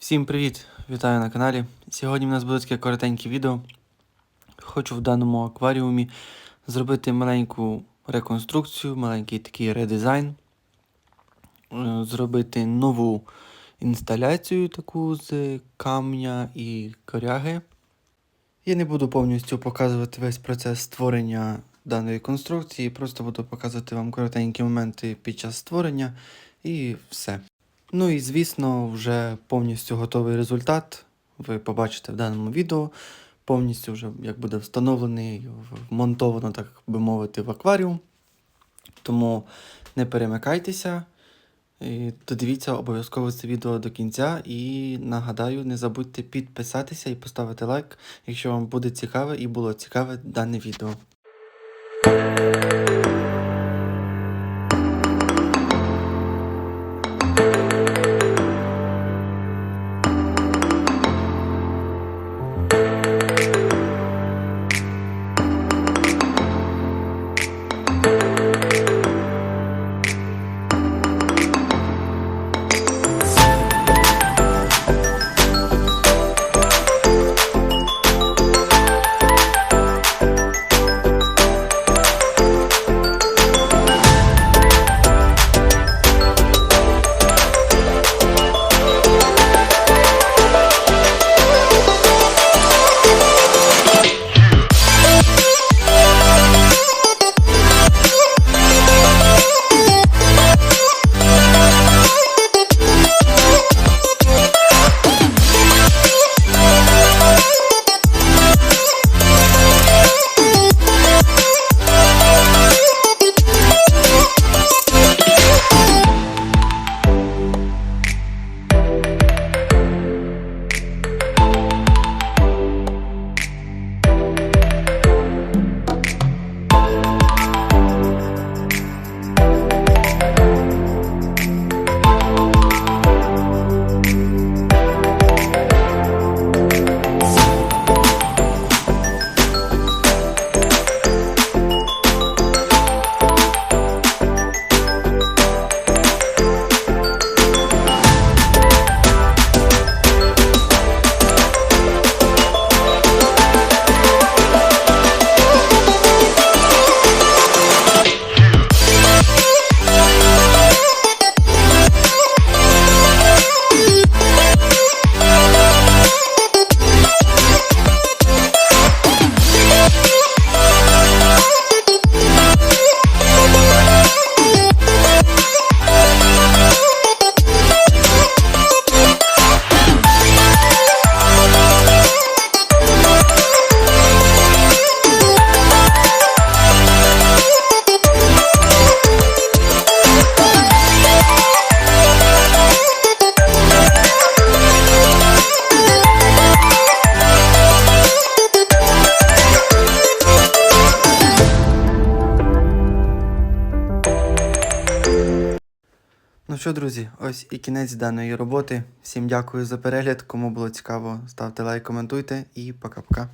Всім привіт! Вітаю на каналі. Сьогодні в нас буде таке коротеньке відео. Хочу в даному акваріумі зробити маленьку реконструкцію, маленький такий редизайн, е, зробити нову інсталяцію таку з камня і коряги. Я не буду повністю показувати весь процес створення даної конструкції, просто буду показувати вам коротенькі моменти під час створення і все. Ну і звісно, вже повністю готовий результат. Ви побачите в даному відео. Повністю вже як буде встановлений, вмонтовано, так би мовити, в акваріум. Тому не перемикайтеся. І додивіться обов'язково це відео до кінця. І нагадаю, не забудьте підписатися і поставити лайк, якщо вам буде цікаве і було цікаве дане відео. Що, друзі, ось і кінець даної роботи. Всім дякую за перегляд. Кому було цікаво, ставте лайк, коментуйте і пока-пока.